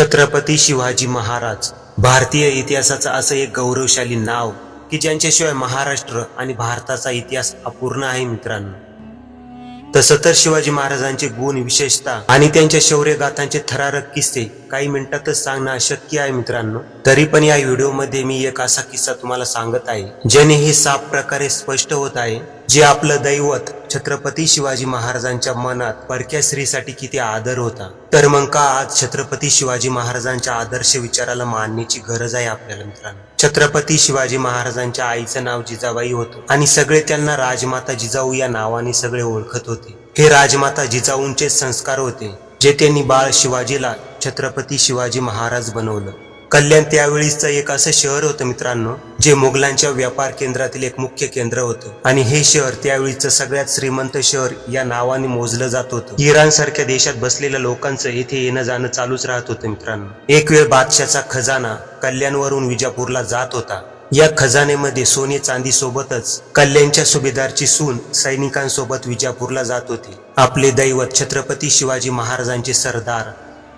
छत्रपती शिवाजी महाराज. भारतीय इतिहासाचं असं एक गौरवशाली नाव की ज्यांच्याशिवाय महाराष्ट्र आणि भारताचा इतिहास अपूर्ण आहे मित्रांनो. तसं तर शिवाजी महाराजांचे गुण विशेषता आणि त्यांच्या शौर्यगाथांचे थरारक किस्से काही मिनिटातच सांगणं अशक्य आहे मित्रांनो. तरी पण या व्हिडिओमध्ये मी एक असा किस्सा तुम्हाला सांगत आहे ज्याने हे साफ प्रकारे स्पष्ट होत आहे जे आपलं दैवत छत्रपती शिवाजी महाराजांच्या मनात परक्या स्त्रीसाठी किती आदर होता. तर मग का आज छत्रपती शिवाजी महाराजांच्या आदर्श विचाराला मानण्याची गरज आहे आपल्याला मित्रांनो? छत्रपती शिवाजी महाराजांच्या आईचं नाव जिजाबाई होतं आणि सगळे त्यांना राजमाता जिजाऊ या नावाने सगळे ओळखत होते. हे राजमाता जिजाऊंचे संस्कार होते. जे त्यांनी बाळ शिवाजीला छत्रपती शिवाजी महाराज बनवलं. कल्याण त्यावेळीचं एक असं शहर होतं मित्रांनो जे मुघलांच्या व्यापार केंद्रातील एक मुख्य केंद्र होतं. आणि हे शहर त्यावेळीचं सगळ्यात श्रीमंत शहर या नावाने मोजलं जात होतं. इराण सारख्या देशात बसलेल्या लोकांचं इथे येणं जाणं चालूच राहत होतं मित्रांनो. एक वेळ बादशाचा खजाना कल्याणवरून विजापूरला जात होता. या खजानेमध्ये सोने चांदी सोबतच कल्याणच्या सुभेदारची सून सैनिकांसोबत विजापूरला जात होती. आपले दैवत छत्रपती शिवाजी महाराजांचे सरदार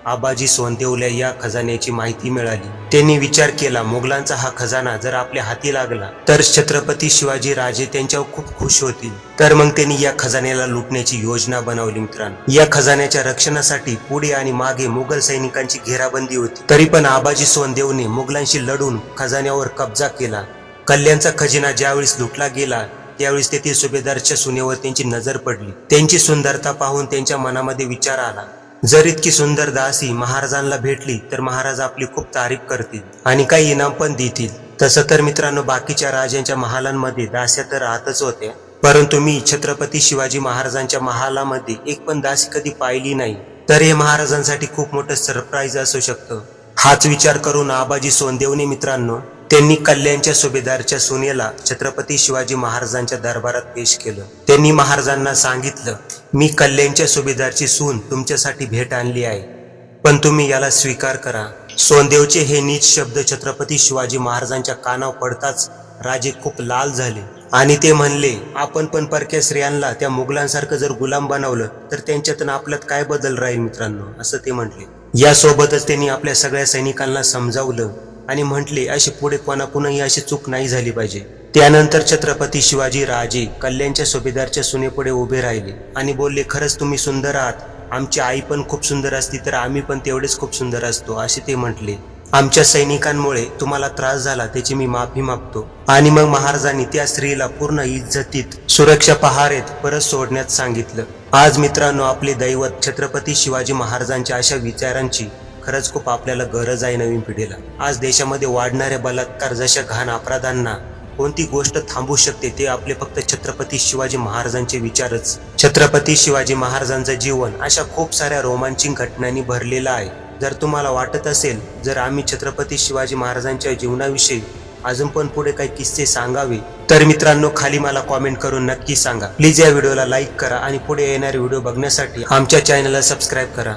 आबाजी सोनदेवल्या या खजान्याची माहिती मिळाली. त्यांनी विचार केला मुघलांचा हा खजाना जर आपल्या हाती लागला तर छत्रपती शिवाजी राजे त्यांच्यावर खूप खुश होतील. तर मग त्यांनी या खजान्याला लुटण्याची योजना बनवली मित्रांनो. या खजान्याच्या रक्षणासाठी पुढे आणि मागे मुघल सैनिकांची घेराबंदी होती. तरी पण आबाजी सोनदेवने मुघलांशी लढून खजान्यावर कब्जा केला. कल्याणचा खजिना ज्यावेळेस लुटला गेला त्यावेळेस तेथील सुभेदारच्या सुनेवर त्यांची नजर पडली. त्यांची सुंदरता पाहून त्यांच्या मनामध्ये विचार आला. जर इतकी सुंदर दासी महाराजांना भेटली तर महाराज आपली खूप तारीफ करतील आणि काही इनाम पण देतील. तसं तर मित्रांनो बाकीच्या राजांच्या महालांमध्ये दास्या तर राहतच होत्या. परंतु मी छत्रपती शिवाजी महाराजांच्या महालामध्ये एक पण दासी कधी पाहिली नाही. तर हे महाराजांसाठी खूप मोठं सरप्राईज असू शकतं. हाच विचार करून आबाजी सोनदेवने मित्रांनो त्यांनी कल्याणच्या सुभेदारच्या सुनेला छत्रपती शिवाजी महाराजांच्या दरबारात पेश केलं. त्यांनी महाराजांना सांगितलं मी कल्याणच्या सुभेदारची सून तुमच्यासाठी भेट आणली आहे. पण तुम्ही याला स्वीकार करा. सोनदेवचे हे नीच शब्द छत्रपती शिवाजी महाराजांच्या कानावर पडताच राजे खूप लाल झाले. आणि ते म्हणले आपण पण परक्या स्त्रियांना त्या मुघलांसारखं जर गुलाम बनवलं तर त्यांच्यातून आपल्यात काय बदल राहील मित्रांनो? असं ते म्हटले यासोबतच त्यांनी आपल्या सगळ्या सैनिकांना समजावलं. आणि म्हटले अशी पुढे कोणाकुणही अशी चूक नाही झाली पाहिजे. त्यानंतर छत्रपती शिवाजी राजे कल्याणच्या सुभेदारच्या सुनेपुढे उभे राहिले आणि बोलले खरंच तुम्ही सुंदर आहात. आमची आई पण खूप सुंदर असती तर आम्ही पण तेवढेच खूप सुंदर असतो असे ते म्हटले. आमच्या सैनिकांमुळे तुम्हाला त्रास झाला त्याची मी माफी मागतो. आणि मग महाराजांनी त्या स्त्रीला पूर्ण इज्जतीत सुरक्षा पहारेत परत सोडण्यात सांगितलं. आज मित्रांनो आपले दैवत छत्रपती शिवाजी महाराजांच्या अशा विचारांची खरंच खूप आपल्याला गरज आहे नवीन पिढीला. आज देशामध्ये वाढणाऱ्या बलात्कार जशा घाण अपराधांना कोणती गोष्ट थांबू शकते ते आपले फक्त छत्रपती शिवाजी महाराजांचे विचारच. छत्रपती शिवाजी महाराजांचं जीवन अशा खूप साऱ्या रोमांचिक घटनांनी भरलेलं आहे. जर तुम्हाला वाटत असेल जर आम्ही छत्रपती शिवाजी महाराजांच्या जीवनाविषयी अजून पण पुढे काही किस्से सांगावे तर मित्रांनो खाली मला कॉमेंट करून नक्की सांगा. प्लीज या व्हिडिओला लाईक करा आणि पुढे येणारे व्हिडिओ बघण्यासाठी आमच्या चॅनलला सबस्क्राईब करा.